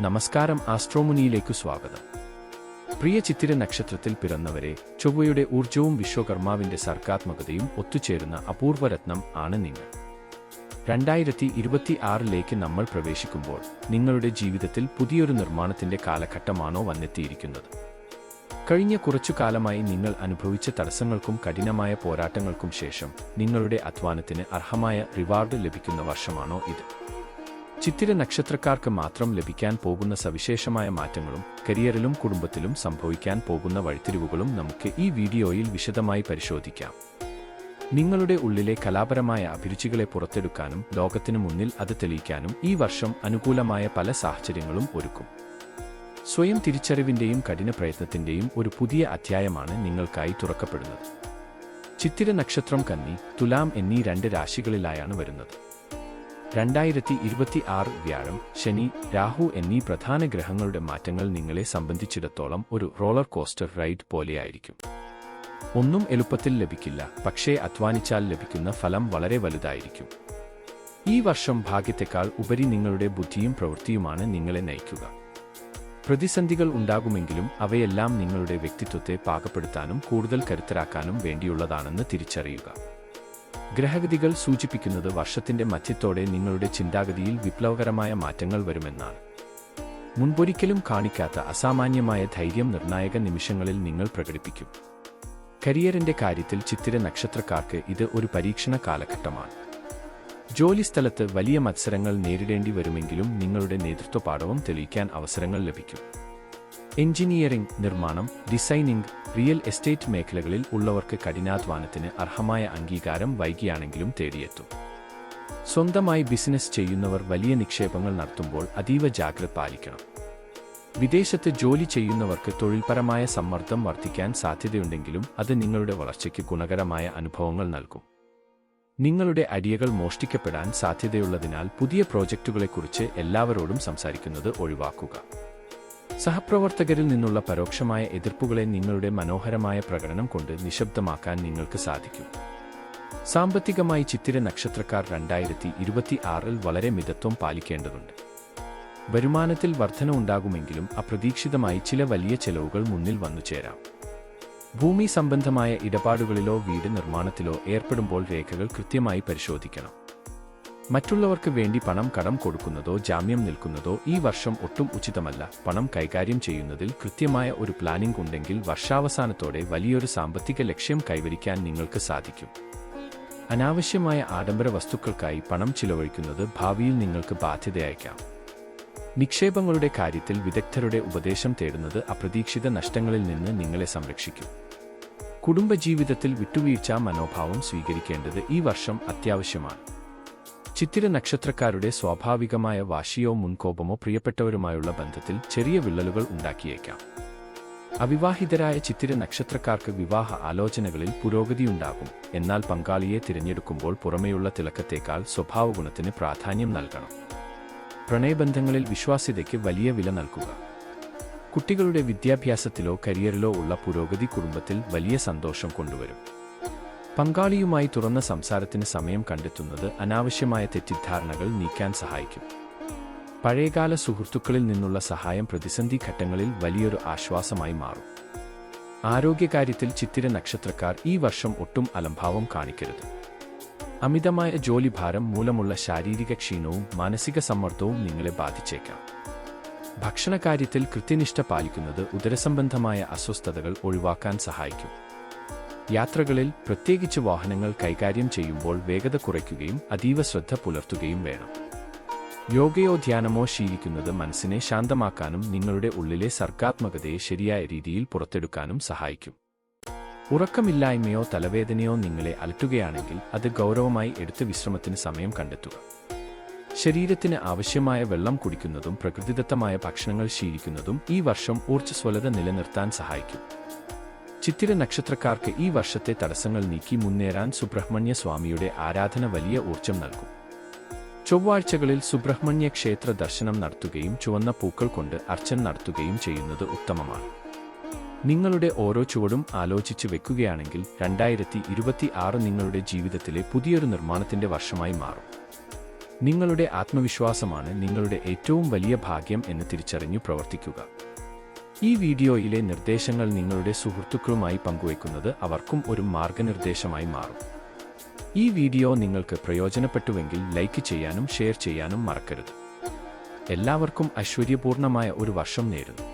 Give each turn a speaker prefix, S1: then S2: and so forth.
S1: നമസ്കാരം ആസ്ട്രോമുനിയിലേക്കു സ്വാഗതം. പ്രിയ ചിത്തിര നക്ഷത്രത്തിൽ പിറന്നവരെ ചൊവ്വയുടെ ഊർജവും വിശ്വകർമാവിന്റെ സർഗാത്മകതയും ഒത്തുചേരുന്ന അപൂർവരത്നം ആണ് നിങ്ങൾ. രണ്ടായിരത്തി ഇരുപത്തി ആറിലേക്ക് നമ്മൾ പ്രവേശിക്കുമ്പോൾ നിങ്ങളുടെ ജീവിതത്തിൽ പുതിയൊരു നിർമ്മാണത്തിന്റെ കാലഘട്ടമാണോ വന്നെത്തിയിരിക്കുന്നത്. കഴിഞ്ഞ കുറച്ചു കാലമായി നിങ്ങൾ അനുഭവിച്ച തടസ്സങ്ങൾക്കും കഠിനമായ പോരാട്ടങ്ങൾക്കും ശേഷം നിങ്ങളുടെ അധ്വാനത്തിന് അർഹമായ റിവാർഡ് ലഭിക്കുന്ന വർഷമാണോ ഇത്. ചിത്തിര നക്ഷത്രക്കാർക്ക് മാത്രം ലഭിക്കാൻ പോകുന്ന സവിശേഷമായ മാറ്റങ്ങളും കരിയറിലും കുടുംബത്തിലും സംഭവിക്കാൻ പോകുന്ന വഴിത്തിരിവുകളും നമുക്ക് ഈ വീഡിയോയിൽ വിശദമായി പരിശോധിക്കാം. നിങ്ങളുടെ ഉള്ളിലെ കലാപരമായ അഭിരുചികളെ പുറത്തെടുക്കാനും ലോകത്തിനു മുന്നിൽ അത് തെളിയിക്കാനും ഈ വർഷം അനുകൂലമായ പല സാഹചര്യങ്ങളും ഒരുക്കും. സ്വയം തിരിച്ചറിവിന്റെയും കഠിന പ്രയത്നത്തിന്റെയും ഒരു പുതിയ അധ്യായമാണ് നിങ്ങൾക്കായി തുറക്കപ്പെടുന്നത്. ചിത്തിര നക്ഷത്രം കന്നി തുലാം എന്നീ രണ്ട് രാശികളിലായാണ് വരുന്നത്. രണ്ടായിരത്തി ഇരുപത്തി ആറ് വ്യാഴം ശനി രാഹു എന്നീ പ്രധാന ഗ്രഹങ്ങളുടെ മാറ്റങ്ങൾ നിങ്ങളെ സംബന്ധിച്ചിടത്തോളം ഒരു റോളർ കോസ്റ്റർ റൈഡ് പോലെയായിരിക്കും. ഒന്നും എളുപ്പത്തിൽ ലഭിക്കില്ല പക്ഷേ അധ്വാനിച്ചാൽ ലഭിക്കുന്ന ഫലം വളരെ വലുതായിരിക്കും. ഈ വർഷം ഭാഗ്യത്തെക്കാൾ ഉപരി നിങ്ങളുടെ ബുദ്ധിയും പ്രവൃത്തിയുമാണ് നിങ്ങളെ നയിക്കുക. പ്രതിസന്ധികൾ ഉണ്ടാകുമെങ്കിലും അവയെല്ലാം നിങ്ങളുടെ വ്യക്തിത്വത്തെ പാകപ്പെടുത്താനും കൂടുതൽ കരുത്തരാക്കാനും വേണ്ടിയുള്ളതാണെന്ന് തിരിച്ചറിയുക. ഗ്രഹഗതികൾ സൂചിപ്പിക്കുന്നത് വർഷത്തിന്റെ മധ്യത്തോടെ നിങ്ങളുടെ ചിന്താഗതിയിൽ വിപ്ലവകരമായ മാറ്റങ്ങൾ വരുമെന്നാണ്. മുൻപൊരിക്കലും കാണിക്കാത്ത അസാമാന്യമായ ധൈര്യം നിർണായക നിമിഷങ്ങളിൽ നിങ്ങൾ പ്രകടിപ്പിക്കും. കരിയറിന്റെ കാര്യത്തിൽ ചിത്തിര നക്ഷത്രക്കാർക്ക് ഇത് ഒരു പരീക്ഷണ കാലഘട്ടമാണ്. ജോലിസ്ഥലത്ത് വലിയ മത്സരങ്ങൾ നേരിടേണ്ടി വരുമെങ്കിലും നിങ്ങളുടെ നേതൃത്വപാഠവും തെളിയിക്കാൻ അവസരങ്ങൾ ലഭിക്കും. എഞ്ചിനീയറിംഗ് നിർമ്മാണം ഡിസൈനിംഗ് റിയൽ എസ്റ്റേറ്റ് മേഖലകളിൽ ഉള്ളവർക്ക് കഠിനാധ്വാനത്തിന് അർഹമായ അംഗീകാരം വൈകിയാണെങ്കിലും തേടിയെത്തും. സ്വന്തമായി ബിസിനസ് ചെയ്യുന്നവർ വലിയ നിക്ഷേപങ്ങൾ നടത്തുമ്പോൾ അതീവ ജാഗ്രത പാലിക്കണം. വിദേശത്ത് ജോലി ചെയ്യുന്നവർക്ക് തൊഴിൽപരമായ സമ്മർദ്ദം വർദ്ധിക്കാൻ സാധ്യതയുണ്ടെങ്കിലും അത് നിങ്ങളുടെ വളർച്ചയ്ക്ക് ഗുണകരമായ അനുഭവങ്ങൾ നൽകും. നിങ്ങളുടെ അടിയകൾ മോഷ്ടിക്കപ്പെടാൻ സാധ്യതയുള്ളതിനാൽ പുതിയ പ്രോജക്റ്റുകളെക്കുറിച്ച് എല്ലാവരോടും സംസാരിക്കുന്നത് ഒഴിവാക്കുക. സഹപ്രവർത്തകരിൽ നിന്നുള്ള പരോക്ഷമായ എതിർപ്പുകളെ നിങ്ങളുടെ മനോഹരമായ പ്രകടനം കൊണ്ട് നിശബ്ദമാക്കാൻ നിങ്ങൾക്ക് സാധിക്കും. സാമ്പത്തികമായി ചിത്തിര നക്ഷത്രക്കാർ രണ്ടായിരത്തി ഇരുപത്തി ആറിൽ വളരെ മിതത്വം പാലിക്കേണ്ടതുണ്ട്. വരുമാനത്തിൽ വർധന ഉണ്ടാകുമെങ്കിലും അപ്രതീക്ഷിതമായി ചില വലിയ ചെലവുകൾ മുന്നിൽ വന്നു ചേരാം. ഭൂമി സംബന്ധമായ ഇടപാടുകളിലോ വീട് നിർമ്മാണത്തിലോ ഏർപ്പെടുമ്പോൾ രേഖകൾ കൃത്യമായി പരിശോധിക്കണം. മറ്റുള്ളവർക്ക് വേണ്ടി പണം കടം കൊടുക്കുന്നതോ ജാമ്യം നിൽക്കുന്നതോ ഈ വർഷം ഒട്ടും ഉചിതമല്ല. പണം കൈകാര്യം ചെയ്യുന്നതിൽ കൃത്യമായ ഒരു പ്ലാനിംഗ് ഉണ്ടെങ്കിൽ വർഷാവസാനത്തോടെ വലിയൊരു സാമ്പത്തിക ലക്ഷ്യം കൈവരിക്കാൻ നിങ്ങൾക്ക് സാധിക്കും. അനാവശ്യമായ ആഡംബര വസ്തുക്കൾക്കായി പണം ചിലവഴിക്കുന്നത് ഭാവിയിൽ നിങ്ങൾക്ക് ബാധ്യതയയക്കാം. നിക്ഷേപങ്ങളുടെ കാര്യത്തിൽ വിദഗ്ധരുടെ ഉപദേശം തേടുന്നത് അപ്രതീക്ഷിത നഷ്ടങ്ങളിൽ നിന്ന് നിങ്ങളെ സംരക്ഷിക്കും. കുടുംബജീവിതത്തിൽ വിട്ടുവീഴ്ച മനോഭാവം സ്വീകരിക്കേണ്ടത് ഈ വർഷം അത്യാവശ്യമാണ്. ചിത്തിര നക്ഷത്രക്കാരുടെ സ്വാഭാവികമായ വാശിയോ മുൻകോപമോ പ്രിയപ്പെട്ടവരുമായുള്ള ബന്ധത്തിൽ ചെറിയ വിള്ളലുകൾ ഉണ്ടാക്കിയേക്കാം. അവിവാഹിതരായ ചിത്തിര നക്ഷത്രക്കാർക്ക് വിവാഹ ആലോചനകളിൽ പുരോഗതിയുണ്ടാകും. എന്നാൽ പങ്കാളിയെ തിരഞ്ഞെടുക്കുമ്പോൾ പുറമെയുള്ള തിളക്കത്തേക്കാൾ സ്വഭാവഗുണത്തിന് പ്രാധാന്യം നൽകണം. പ്രണയബന്ധങ്ങളിൽ വിശ്വാസ്യതയ്ക്ക് വലിയ വില നൽകുക. കുട്ടികളുടെ വിദ്യാഭ്യാസത്തിലോ കരിയറിലോ ഉള്ള പുരോഗതി കുടുംബത്തിൽ വലിയ സന്തോഷം കൊണ്ടുവരും. പങ്കാളിയുമായി തുറന്ന സംസാരത്തിന് സമയം കണ്ടെത്തുന്നത് അനാവശ്യമായ തെറ്റിദ്ധാരണകൾ നീക്കാൻ സഹായിക്കും. പഴയകാല സുഹൃത്തുക്കളിൽ നിന്നുള്ള സഹായം പ്രതിസന്ധി ഘട്ടങ്ങളിൽ വലിയൊരു ആശ്വാസമായി മാറും. ആരോഗ്യകാര്യത്തിൽ ചിത്തിര നക്ഷത്രക്കാർ ഈ വർഷം ഒട്ടും അലംഭാവം കാണിക്കരുത്. അമിതമായ ജോലിഭാരം മൂലമുള്ള ശാരീരിക ക്ഷീണവും മാനസിക സമ്മർദ്ദവും നിങ്ങളെ ബാധിച്ചേക്കാം. ഭക്ഷണകാര്യത്തിൽ കൃത്യനിഷ്ഠ പാലിക്കുന്നത് ഉദരസംബന്ധമായ അസ്വസ്ഥതകൾ ഒഴിവാക്കാൻ സഹായിക്കും. യാത്രകളിൽ പ്രത്യേകിച്ച് വാഹനങ്ങൾ കൈകാര്യം ചെയ്യുമ്പോൾ വേഗത കുറയ്ക്കുകയും അതീവ ശ്രദ്ധ പുലർത്തുകയും വേണം. യോഗയോ ധ്യാനമോ ശീലിക്കുന്നത് മനസ്സിനെ ശാന്തമാക്കാനും നിങ്ങളുടെ ഉള്ളിലെ സർഗാത്മകതയെ ശരിയായ രീതിയിൽ പുറത്തെടുക്കാനും സഹായിക്കും. ഉറക്കമില്ലായ്മയോ തലവേദനയോ നിങ്ങളെ അലട്ടുകയാണെങ്കിൽ അത് ഗൗരവമായി എടുത്ത് വിശ്രമത്തിന് സമയം കണ്ടെത്തുക. ശരീരത്തിന് ആവശ്യമായ വെള്ളം കുടിക്കുന്നതും പ്രകൃതിദത്തമായ ഭക്ഷണങ്ങൾ ശീലിക്കുന്നതും ഈ വർഷം ഊർജസ്വലത നിലനിർത്താൻ സഹായിക്കും. ചിത്തിര നക്ഷത്രക്കാർക്ക് ഈ വർഷത്തെ തടസ്സങ്ങൾ നീക്കി മുന്നേറാൻ സുബ്രഹ്മണ്യ സ്വാമിയുടെ ആരാധന വലിയ ഊർജം നൽകും. ചൊവ്വാഴ്ചകളിൽ സുബ്രഹ്മണ്യ ക്ഷേത്ര ദർശനം നടത്തുകയും ചുവന്ന പൂക്കൾ കൊണ്ട് അർച്ചന നടത്തുകയും ചെയ്യുന്നത് ഉത്തമമാണ്. നിങ്ങളുടെ ഓരോ ചുവടും ആലോചിച്ച് വെക്കുകയാണെങ്കിൽ രണ്ടായിരത്തി ഇരുപത്തി ആറ് നിങ്ങളുടെ ജീവിതത്തിലെ പുതിയൊരു നിർമ്മാണത്തിന്റെ വർഷമായി മാറും. നിങ്ങളുടെ ആത്മവിശ്വാസമാണ് നിങ്ങളുടെ ഏറ്റവും വലിയ ഭാഗ്യം എന്ന് തിരിച്ചറിഞ്ഞു പ്രവർത്തിക്കുക. ഈ വീഡിയോയിലെ നിർദ്ദേശങ്ങൾ നിങ്ങളുടെ സുഹൃത്തുക്കളുമായി പങ്കുവയ്ക്കുന്നത് അവർക്കും ഒരു മാർഗനിർദ്ദേശമായി മാറും. ഈ വീഡിയോ നിങ്ങൾക്ക് പ്രയോജനപ്പെട്ടുവെങ്കിൽ ലൈക്ക് ചെയ്യാനും ഷെയർ ചെയ്യാനും മറക്കരുത്. എല്ലാവർക്കും ഐശ്വര്യപൂർണമായ ഒരു വർഷം നേരുന്നു.